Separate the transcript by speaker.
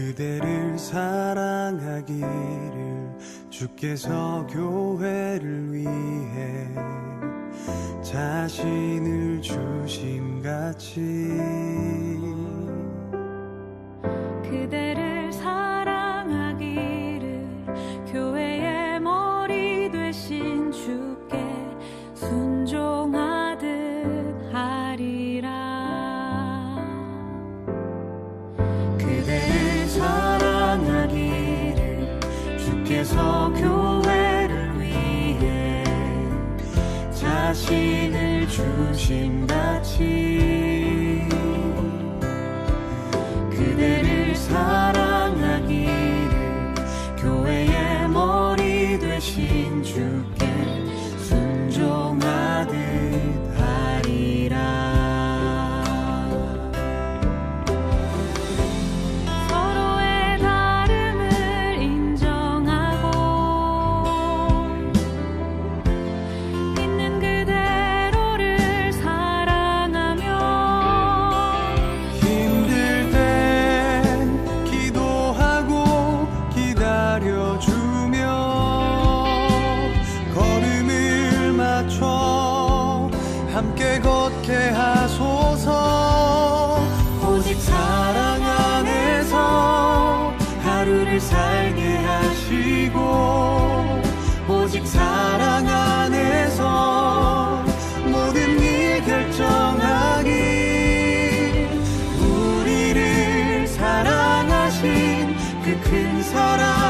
Speaker 1: 그대를 사랑하기를 주께서 교회를 위해 자신을 주심 같이
Speaker 2: 그대를 사랑하기를 교회의 머리 되신 주께
Speaker 1: 주께서 교회를 위해 자신을 주심 같이 함께 걷게 하소서. 오직 사랑 안에서 하루를 살게 하시고 오직 사랑 안에서 모든 일 결정하기. 우리를 사랑하신 그 큰 사랑